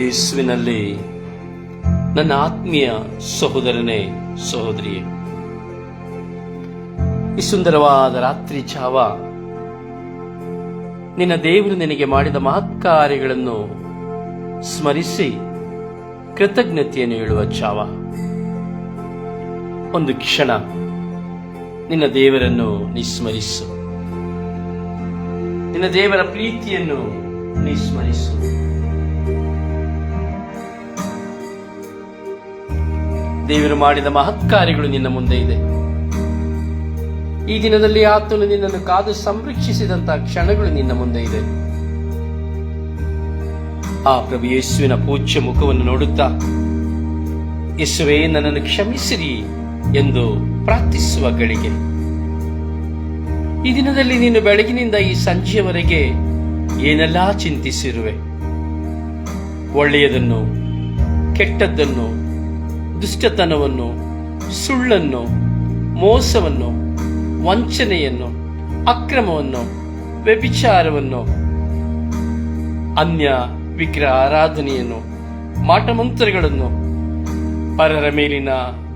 ಯೇಸುವಿನಲ್ಲಿ ನನ್ನ ಆತ್ಮೀಯ ಸಹೋದರನೇ, ಸಹೋದರಿಯೇ, ಈ ಸುಂದರವಾದ ರಾತ್ರಿ ಚಾವ ನಿನ್ನ ದೇವರು ನಿನಗೆ ಮಾಡಿದ ಮಹತ್ಕಾರ್ಯಗಳನ್ನು ಸ್ಮರಿಸಿ ಕೃತಜ್ಞತೆಯನ್ನು ಹೇಳುವ ಚಾವ. ಒಂದು ಕ್ಷಣ ನಿನ್ನ ದೇವರನ್ನು ನಿಸ್ಮರಿಸು ನಿನ್ನ ದೇವರ ಪ್ರೀತಿಯನ್ನು ನೀ ದೇವರು ಮಾಡಿದ ಮಹತ್ಕಾರ್ಯಗಳು ನಿನ್ನ ಮುಂದೆ ಇದೆ. ಈ ದಿನದಲ್ಲಿ ಆತನು ನಿನ್ನನ್ನು ಕಾದು ಸಂರಕ್ಷಿಸಿದಂತಹ ಕ್ಷಣಗಳು ನಿನ್ನ ಮುಂದೆ ಇದೆ. ಆ ಪ್ರಭು ಯೇಸುವಿನ ಪೂಜ್ಯ ಮುಖವನ್ನು ನೋಡುತ್ತಾ, ಯೇಸುವೇ, ನನ್ನನ್ನು ಕ್ಷಮಿಸಿರಿ ಎಂದು ಪ್ರಾರ್ಥಿಸುವ ಗಳಿಗೆ. ಈ ದಿನದಲ್ಲಿ ನೀನು ಬೆಳಗಿನಿಂದ ಈ ಸಂಜೆಯವರೆಗೆ ಏನೆಲ್ಲಾ ಚಿಂತಿಸಿರುವೆ? ಒಳ್ಳೆಯದನ್ನು, ಕೆಟ್ಟದ್ದನ್ನು ದುಷ್ಟತನವನ್ನು, ಸುಳ್ಳನ್ನು, ಮೋಸವನ್ನು, ವಂಚನೆಯನ್ನು, ಅಕ್ರಮವನ್ನು, ವ್ಯಭಿಚಾರವನ್ನು, ಅನ್ಯ ವಿಗ್ರಹ ಆರಾಧನೆಯನ್ನು ಮಾಟಮಂತ್ರಗಳನ್ನು, ಪರರ ಮೇಲಿನ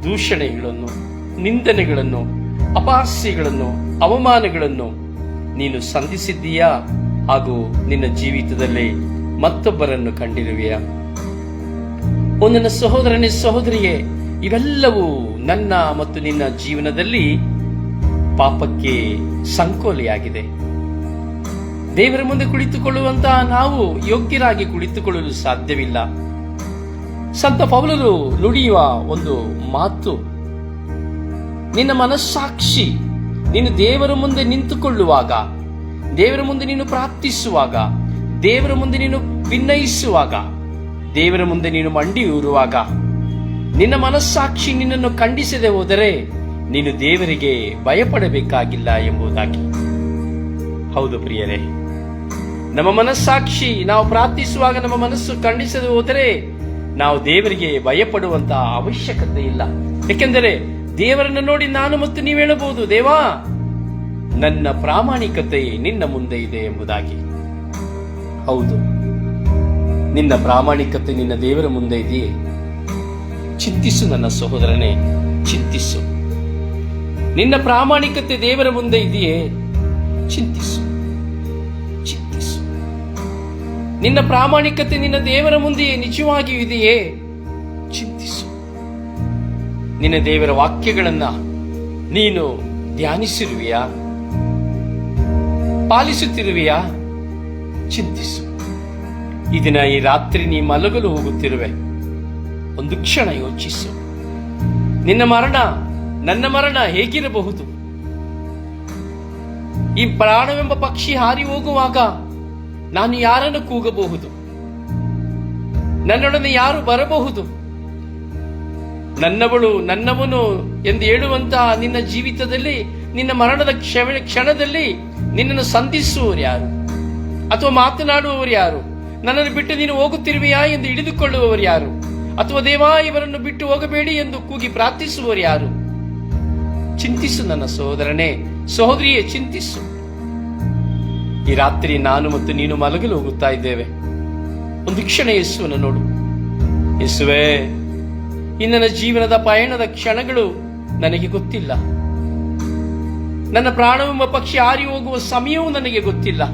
ದೂಷಣೆಗಳನ್ನು, ನಿಂದನೆಗಳನ್ನು ಅಪಹಾಸ್ಯಗಳನ್ನು ಅವಮಾನಗಳನ್ನು ನೀನು ಸಂಧಿಸಿದ್ದೀಯಾ? ಹಾಗೂ ನಿನ್ನ ಜೀವಿತದಲ್ಲಿ ಮತ್ತೊಬ್ಬರನ್ನು ಕಂಡಿರುವೆಯಾ? ಓ ಸಹೋದರನೇ ಸಹೋದರಿಯೇ, ಇವೆಲ್ಲವೂ ನನ್ನ ಮತ್ತು ನಿನ್ನ ಜೀವನದಲ್ಲಿ ಪಾಪಕ್ಕೆ ಸಂಕೋಲೆಯಾಗಿದೆ. ದೇವರ ಮುಂದೆ ಕುಳಿತುಕೊಳ್ಳುವಂತಹ ನಾವು ಯೋಗ್ಯರಾಗಿ ಕುಳಿತುಕೊಳ್ಳಲು ಸಾಧ್ಯವಿಲ್ಲ. ಸಂತ ಪೌಲರು ನುಡಿಯುವ ಒಂದು ಮಾತು, ನಿನ್ನ ಮನಸ್ಸಾಕ್ಷಿ, ನೀನು ದೇವರ ಮುಂದೆ ನಿಂತುಕೊಳ್ಳುವಾಗ, ದೇವರ ಮುಂದೆ ನೀನು ಪ್ರಾರ್ಥಿಸುವಾಗ, ದೇವರ ಮುಂದೆ ನೀನು ಭಿನ್ನಯಿಸುವಾಗ ದೇವರ ಮುಂದೆ ನೀನು ಮಂಡಿ ಊರುವಾಗ. ನಿನ್ನ ಮನಸ್ಸಾಕ್ಷಿ ನಿನ್ನನ್ನು ಖಂಡಿಸದೆ ಹೋದರೆ ನೀನು ದೇವರಿಗೆ ಭಯಪಡಬೇಕಾಗಿಲ್ಲ ಎಂಬುದಾಗಿ. ಹೌದು ಪ್ರಿಯರೇ, ನಮ್ಮ ಮನಸ್ಸಾಕ್ಷಿ ನಾವು ಪ್ರಾರ್ಥಿಸುವಾಗ ನಮ್ಮ ಮನಸ್ಸು ಖಂಡಿಸದೆ ಹೋದರೆ ನಾವು ದೇವರಿಗೆ ಭಯಪಡುವಂತಹ ಅವಶ್ಯಕತೆ ಇಲ್ಲ. ಏಕೆಂದರೆ ದೇವರನ್ನು ನೋಡಿ ನಾನು ಮತ್ತು ನೀವು ಹೇಳಬಹುದು, ದೇವಾ, ನನ್ನ ಪ್ರಾಮಾಣಿಕತೆ ನಿನ್ನ ಮುಂದೆ ಇದೆ ಎಂಬುದಾಗಿ. ಹೌದು. ನಿನ್ನ ಪ್ರಾಮಾಣಿಕತೆ ನಿನ್ನ ದೇವರ ಮುಂದೆ ಇದೆಯೇ? ಚಿಂತಿಸು ನನ್ನ ಸಹೋದರನೇ, ಚಿಂತಿಸು. ನಿನ್ನ ಪ್ರಾಮಾಣಿಕತೆ ದೇವರ ಮುಂದೆ ಇದೆಯೇ? ಚಿಂತಿಸು ಚಿಂತಿಸು. ನಿನ್ನ ಪ್ರಾಮಾಣಿಕತೆ ನಿನ್ನ ದೇವರ ಮುಂದೆಯೇ ನಿಜವಾಗಿಯೂ ಇದೆಯೇ? ಚಿಂತಿಸು. ನಿನ್ನ ದೇವರ ವಾಕ್ಯಗಳನ್ನ ನೀನು ಧ್ಯಾನಿಸಿರುವೆಯಾ? ಪಾಲಿಸುತ್ತಿರುವೆಯಾ? ಚಿಂತಿಸು. ಈ ದಿನ ಈ ರಾತ್ರಿ ನೀ ಮಲಗಲು ಹೋಗುತ್ತಿರುವೆ. ಒಂದು ಕ್ಷಣ ಯೋಚಿಸು. ನಿನ್ನ ಮರಣ, ನನ್ನ ಮರಣ ಹೇಗಿರಬಹುದು? ಈ ಪ್ರಾಣವೆಂಬ ಪಕ್ಷಿ ಹಾರಿ ಹೋಗುವಾಗ ನಾನು ಯಾರನ್ನು ಕೂಗಬಹುದು? ನನ್ನೊಡನೆ ಯಾರು ಬರಬಹುದು? ನನ್ನವಳು ನನ್ನವನು ಎಂದು ಹೇಳುವಂತಹ ನಿನ್ನ ಜೀವಿತದಲ್ಲಿ, ನಿನ್ನ ಮರಣದ ಕ್ಷಣ ಕ್ಷಣದಲ್ಲಿ ನಿನ್ನನ್ನು ಸಂಧಿಸುವವರು ಯಾರು? ಅಥವಾ ಮಾತನಾಡುವವರು ಯಾರು? ನನ್ನನ್ನು ಬಿಟ್ಟು ನೀನು ಹೋಗುತ್ತಿರುವೆಯಾ ಎಂದು ಹಿಡಿದುಕೊಳ್ಳುವವರು ಯಾರು? ಅಥವಾ ದೇವಾ, ಇವರನ್ನು ಬಿಟ್ಟು ಹೋಗಬೇಡಿ ಎಂದು ಕೂಗಿ ಪ್ರಾರ್ಥಿಸುವವರು ಯಾರು? ಚಿಂತಿಸು ನನ್ನ ಸಹೋದರನೇ ಸಹೋದರಿಯೇ, ಚಿಂತಿಸು. ಈ ರಾತ್ರಿ ನಾನು ಮತ್ತು ನೀನು ಮಲಗಲು ಹೋಗುತ್ತಾ ಇದ್ದೇವೆ. ಒಂದು ಕ್ಷಣ ಯೇಸುವನ್ನು ನೋಡು. ಯೇಸುವೇ, ನನ್ನ ಜೀವನದ ಪಯಣದ ಕ್ಷಣಗಳು ನನಗೆ ಗೊತ್ತಿಲ್ಲ. ನನ್ನ ಪ್ರಾಣವೆಂಬ ಪಕ್ಷಿ ಹಾರಿ ಹೋಗುವ ಸಮಯವೂ ನನಗೆ ಗೊತ್ತಿಲ್ಲ.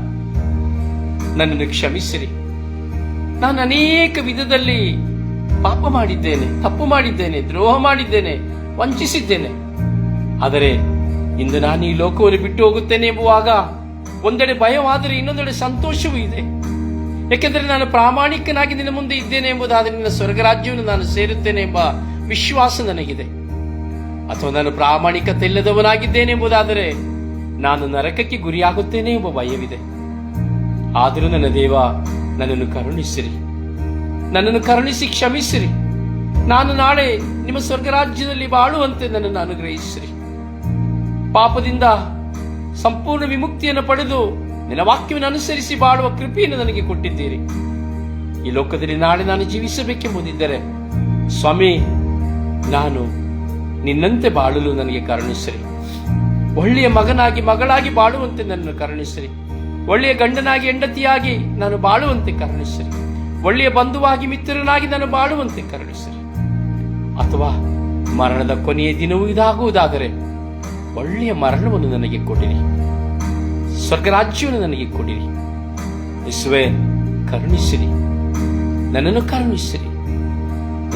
ನನ್ನನ್ನು ಕ್ಷಮಿಸಿರಿ. ನಾನು ಅನೇಕ ವಿಧದಲ್ಲಿ ಪಾಪ ಮಾಡಿದ್ದೇನೆ, ತಪ್ಪು ಮಾಡಿದ್ದೇನೆ, ದ್ರೋಹ ಮಾಡಿದ್ದೇನೆ, ವಂಚಿಸಿದ್ದೇನೆ. ಆದರೆ ಇಂದು ನಾನು ಈ ಲೋಕವನ್ನು ಬಿಟ್ಟು ಹೋಗುತ್ತೇನೆ ಎಂಬುವಾಗ ಒಂದೆಡೆ ಭಯವಾದರೆ ಇನ್ನೊಂದೆಡೆ ಸಂತೋಷವೂ ಇದೆ. ಏಕೆಂದರೆ ನಾನು ಪ್ರಾಮಾಣಿಕನಾಗಿ ನಿನ್ನ ಮುಂದೆ ಇದ್ದೇನೆ ಎಂಬುದಾದರೆ ನಿನ್ನ ಸ್ವರ್ಗರಾಜ್ಯವನ್ನು ನಾನು ಸೇರುತ್ತೇನೆ ಎಂಬ ವಿಶ್ವಾಸ ನನಗಿದೆ. ಅಥವಾ ನಾನು ಪ್ರಾಮಾಣಿಕತೆ ಇಲ್ಲದವನಾಗಿದ್ದೇನೆ ಎಂಬುದಾದರೆ ನಾನು ನರಕಕ್ಕೆ ಗುರಿಯಾಗುತ್ತೇನೆ ಎಂಬ ಭಯವಿದೆ. ಆದರೂ ನನ್ನ ದೇವ ನನ್ನನ್ನು ಕರುಣಿಸಿರಿ. ನನ್ನನ್ನು ಕರುಣಿಸಿ ಕ್ಷಮಿಸಿರಿ. ನಾನು ನಾಳೆ ನಿಮ್ಮ ಸ್ವರ್ಗರಾಜ್ಯದಲ್ಲಿ ಬಾಳುವಂತೆ ನನ್ನನ್ನು ಅನುಗ್ರಹಿಸಿರಿ. ಪಾಪದಿಂದ ಸಂಪೂರ್ಣ ವಿಮುಕ್ತಿಯನ್ನು ಪಡೆದು ನಿನ್ನ ವಾಕ್ಯವನ್ನು ಅನುಸರಿಸಿ ಬಾಳುವ ಕೃಪೆಯನ್ನು ನನಗೆ ಕೊಟ್ಟಿದ್ದೀರಿ. ಈ ಲೋಕದಲ್ಲಿ ನಾಳೆ ನಾನು ಜೀವಿಸಬೇಕೆಂಬುದಿದ್ದರೆ, ಸ್ವಾಮಿ, ನಾನು ನಿನ್ನಂತೆ ಬಾಳಲು ನನಗೆ ಕರುಣಿಸಿರಿ. ಒಳ್ಳೆಯ ಮಗನಾಗಿ ಮಗಳಾಗಿ ಬಾಳುವಂತೆ ನನ್ನನ್ನು ಕರುಣಿಸಿರಿ. ಒಳ್ಳೆಯ ಗಂಡನಾಗಿ, ಹೆಂಡತಿಯಾಗಿ ನಾನು ಬಾಳುವಂತೆ ಕರುಣಿಸಿರಿ. ಒಳ್ಳೆಯ ಬಂಧುವಾಗಿ, ಮಿತ್ರನಾಗಿ ನಾನು ಬಾಳುವಂತೆ ಕರುಣಿಸಿರಿ. ಅಥವಾ ಮರಣದ ಕೊನೆಯ ದಿನವೂ ಇದಾಗುವುದಾದರೆ ಒಳ್ಳೆಯ ಮರಣವನ್ನು ನನಗೆ ಕೊಡಿರಿ. ಸ್ವರ್ಗರಾಜ್ಯವನ್ನು ನನಗೆ ಕೊಡಿರಿ. ಇಸ್ವೇ ಕರುಣಿಸಿರಿ. ನನ್ನನ್ನು ಕರುಣಿಸಿರಿ.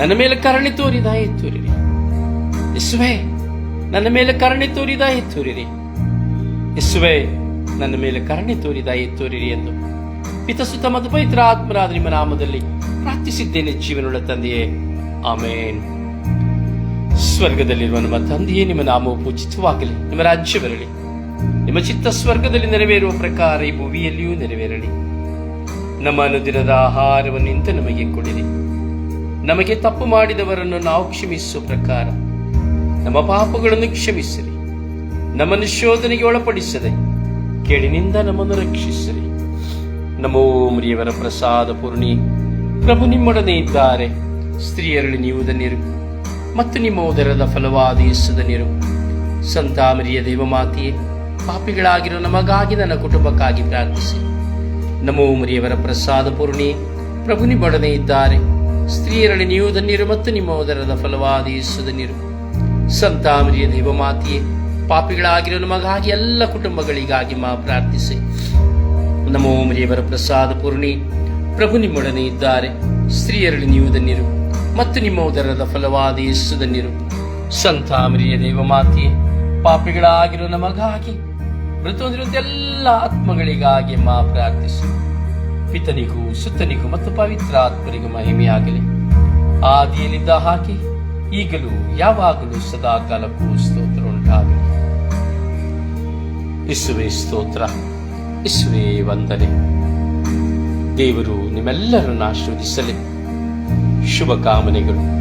ನನ್ನ ಮೇಲೆ ಕರುಣೆ ತೋರಿದ ತೋರಿರಿ. ನನ್ನ ಮೇಲೆ ಕರುಣೆ ತೋರಿದ ತೋರಿರಿ. ಯೇಸುವೆ ನನ್ನ ಮೇಲೆ ಕರುಣೆ ತೋರಿದ ಎತ್ತೋರಿರಿ ತೋರಿರಿ ಎಂದು. ಪಿತಸುತ್ತ ಮತ್ತು ಪವಿತ್ರ ಆತ್ಮರಾದ ನಿಮ್ಮ ನಾಮದಲ್ಲಿ ಪ್ರಾರ್ಥಿಸಿದ್ದೇನೆ ಜೀವನವುಳ್ಳ ತಂದೆಯೇ. ಆಮೇನ್. ಸ್ವರ್ಗದಲ್ಲಿರುವ ನಮ್ಮ ತಂದೆಯೇ ನಿಮ್ಮ ನಾಮವು ಪೂಜಿತವಾಗಲಿ, ನಿಮ್ಮ ರಾಜ್ಯ ಬರಲಿ. ನಿಮ್ಮ ಚಿತ್ತ ಸ್ವರ್ಗದಲ್ಲಿ ನೆರವೇರುವ ಪ್ರಕಾರ ಈ ಭೂಮಿಯಲ್ಲಿಯೂ ನೆರವೇರಲಿ. ನಮ್ಮ ಅನುದಿನದ ಆಹಾರವನ್ನು ಇಂತ ನಮಗೆ ಕೊಡಿರಿ. ನಮಗೆ ತಪ್ಪು ಮಾಡಿದವರನ್ನು ನಾವು ಕ್ಷಮಿಸುವ ಪ್ರಕಾರ. ನಮ್ಮ ಪಾಪಗಳನ್ನು ಕ್ಷಮಿಸಿರಿ. ನಮ್ಮನ್ನು ಶೋಧನೆಗೆ ಒಳಪಡಿಸದೆ. ಕೇಳಿನಿಂದ ನಮ್ಮನ್ನು ರಕ್ಷಿಸಿರಿ. ನಮೋ ಮರಿಯವರ ಪ್ರಸಾದ ಪೂರ್ಣಿ, ಪ್ರಭು ನಿಮ್ಮೊಡನೆ ಇದ್ದಾರೆ. ಸ್ತ್ರೀಯರಲ್ಲಿ ನೀವು ಧನ್ಯರು, ಮತ್ತು ನಿಮ್ಮ ಉದರದ ಫಲವಾದ ಧನ್ಯರು. ಸಂತ ಮರಿಯ ಸಂತಾಮರಿಯ ದೇವಮಾತೆಯೇ, ಪಾಪಿಗಳಾಗಿರೋ ನಮಗಾಗಿ ನನ್ನ ಕುಟುಂಬಕ್ಕಾಗಿ ಪ್ರಾರ್ಥಿಸಿ. ನಮೋ ಮರಿಯವರ ಪ್ರಸಾದ ಪೂರ್ಣಿ, ಪ್ರಭು ನಿಮ್ಮೊಡನೆ ಇದ್ದಾರೆ. ಸ್ತ್ರೀಯರಲ್ಲಿ ನೀವು ಧನ್ಯರು, ಮತ್ತು ನಿಮ್ಮ ಉದರದ ಫಲವಾದ ಧನ್ಯರು. ಸಂತ ಮರಿಯ ಸಂತಾಮರಿಯ ದೇವಮಾತೆಯೇ ಪಾಪಿಗಳಾಗಿರೋ ನಮಗಾಗಿ ಎಲ್ಲ ಕುಟುಂಬಗಳಿಗಾಗಿ ಮಾ ಪ್ರಾರ್ಥಿಸಿ. ನಮೋ ಮರಿಯವರ ಪ್ರಸಾದ ಪೂರ್ಣಿ. ಪ್ರಭು ನಿಮ್ಮೊಡನೆ ಇದ್ದಾರೆ. ಸ್ತ್ರೀಯರಲ್ಲಿ ನೀವು ಧನ್ಯರು. ಮತ್ತು ನಿಮ್ಮ ಉದರದ ಫಲವಾದ ಯೇಸು ಧನ್ಯರು. ಸಂತಾಮರಿಯ ದೇವಮಾತೆಯೇ ಪಾಪಿಗಳಾಗಿರೋ ನಮಗಾಗಿ ಮೃತ ಎಲ್ಲ ಆತ್ಮಗಳಿಗಾಗಿ ಮಾ ಪ್ರಾರ್ಥಿಸಿ. ಪಿತನಿಗೂ, ಸುತ್ತನಿಗೂ ಮತ್ತು ಪವಿತ್ರ ಆತ್ಮರಿಗೂ ಮಹಿಮೆಯಾಗಲಿ. ಆದಿಯಲ್ಲಿದ್ದ ಹಾಗೆ ಈಗಲೂ, ಯಾವಾಗಲೂ ಸದಾ ಸ್ತೋತ್ರ. ಉಂಟಾಗಲಿ ಇಸುವೆ ಸ್ತೋತ್ರ ಇಸುವೆ ವಂದನೆ. ದೇವರು ನಿಮ್ಮೆಲ್ಲರನ್ನು ಆಶೀರ್ವದಿಸಲಿ. ಶುಭ ಕಾಮನೆಗಳು.